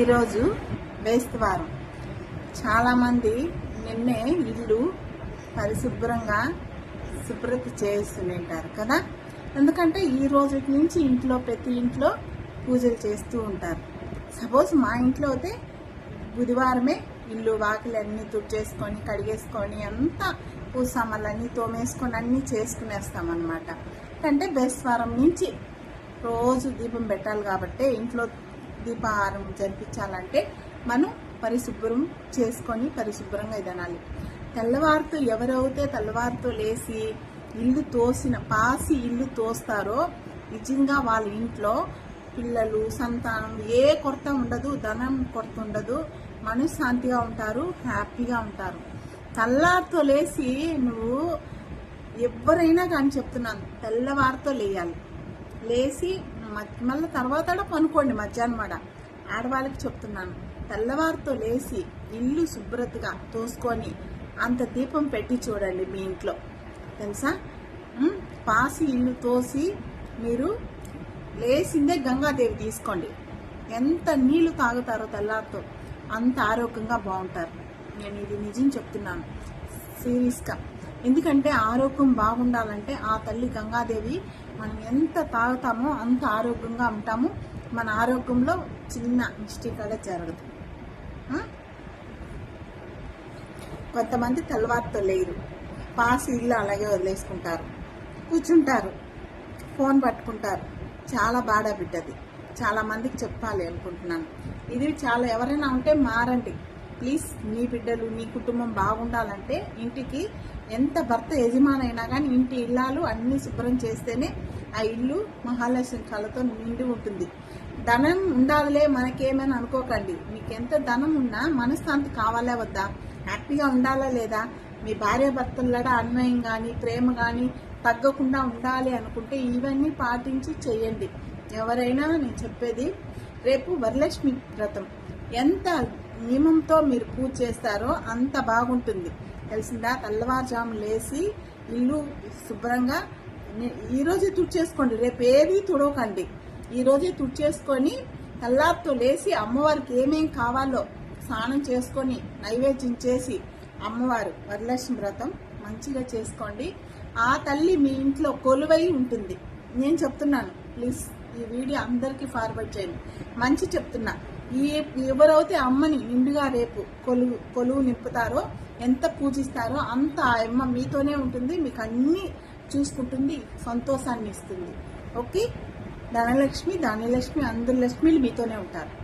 ఈరోజు బేస్తవారం. చాలామంది నిన్నే ఇల్లు పరిశుభ్రంగా శుభ్రత చేస్తుంటారు కదా? ఎందుకంటే ఈ రోజు నుంచి ఇంట్లో ప్రతి ఇంట్లో పూజలు చేస్తూ ఉంటారు. సపోజ్ మా ఇంట్లో అయితే బుధవారమే ఇల్లు వాకిలన్నీ తుడిచేసుకొని కడిగేసుకొని అంతా పూజ సామాన్లు తోమేసుకొని అన్నీ చేసుకునేస్తామన్నమాట. అంటే బేస్వారం నుంచి రోజు దీపం పెట్టాలి కాబట్టి ఇంట్లో దీపాహారం జరిపించాలంటే మనం పరిశుభ్రం చేసుకొని పరిశుభ్రంగా ఇదనాలి. తెల్లవారుతో ఎవరైతే తెల్లవారుతో లేచి ఇల్లు తోసిన పాసి ఇల్లు తోస్తారో నిజంగా వాళ్ళ ఇంట్లో పిల్లలు సంతానం ఏ కొరత ఉండదు ధనం కొరత ఉండదు. మనశ్శాంతిగా ఉంటారు హ్యాపీగా ఉంటారు. తెల్లారితో లేచి నువ్వు ఎవరైనా కానీ చెప్తున్నాను తెల్లవారితో లేయాలి. లేచి మ- మళ్ళీ తర్వాత కూడా పనుకోండి మధ్యాహ్నం మాట ఆడవాళ్ళకి చెప్తున్నాను తెల్లవారితో లేచి ఇల్లు శుభ్రతగా తోసుకొని అంత దీపం పెట్టి చూడండి మీ ఇంట్లో. తెలుసా? పాసి ఇల్లు తోసి మీరు లేచిందే గంగాదేవి తీసుకోండి. ఎంత నీళ్ళు తాగుతారో తెల్లారితో అంత ఆరోగ్యంగా బాగుంటారు. నేను ఇది నిజం చెప్తున్నాను. సీరియస్గా. ఎందుకంటే ఆరోగ్యం బాగుండాలంటే ఆ తల్లి గంగాదేవి మనం ఎంత తాగుతామో అంత ఆరోగ్యంగా ఉంటాము. మన ఆరోగ్యంలో చిన్న మిస్టేక్ కూడా జరగదు. కొంతమంది తెల్లవారితో లేరు. పాసి ఇల్లు అలాగే వదిలేసుకుంటారు. కూర్చుంటారు. ఫోన్ పట్టుకుంటారు. చాలా బాధ బిడ్డది చాలా మందికి చెప్పాలి అనుకుంటున్నాను. ఇది చాలా ఎవరైనా ఉంటే మారండి. ప్లీజ్ మీ బిడ్డలు మీ కుటుంబం బాగుండాలంటే ఇంటికి ఎంత భర్త యజమానైనా కానీ ఇంటి ఇల్లాలు అన్ని శుభ్రం చేస్తేనే ఆ ఇల్లు మహాలక్ష్మి కళతో నిండి ఉంటుంది. ధనం ఉండాలిలే మనకేమైనా అనుకోకండి. మీకు ఎంత ధనం ఉన్నా మనశ్శాంతి కావాలా వద్దా? హ్యాపీగా ఉండాలా లేదా? మీ భార్య భర్తలడ అన్వయం కానీ ప్రేమ కానీ తగ్గకుండా ఉండాలి అనుకుంటే ఇవన్నీ పాటించి చేయండి. ఎవరైనా నేను చెప్పేది రేపు వరలక్ష్మి వ్రతం. ఎంత నియమంతో మీరు పూజ చేస్తారో అంత బాగుంటుంది. తెలిసిందా? తెల్లవారుజాము లేచి ఇల్లు శుభ్రంగా ఈరోజే తుడిచేసుకోండి. రేపు ఏది తుడవకండి. ఈరోజే తుడిచేసుకొని తెల్లారితో లేచి అమ్మవారికి ఏమేం కావాలో స్నానం చేసుకొని నైవేద్యం చేసి అమ్మవారు వరలక్ష్మి వ్రతం మంచిగా చేసుకోండి. ఆ తల్లి మీ ఇంట్లో కొలువై ఉంటుంది. నేను చెప్తున్నాను. ప్లీజ్ ఈ వీడియో అందరికీ ఫార్వర్డ్ చేయండి. మంచి చెప్తున్నా. ఈ ఎవరైతే అమ్మని నిండుగా రేపు కొలువు కొలువు నింపుతారో ఎంత పూజిస్తారో అంత ఆ అమ్మ మీతోనే ఉంటుంది మీకు అన్ని చూసుకుంటుంది సంతోషాన్ని ఇస్తుంది. ఓకే? ధనలక్ష్మి ధాన్యలక్ష్మి అందరి లక్ష్మిలు మీతోనే ఉంటారు.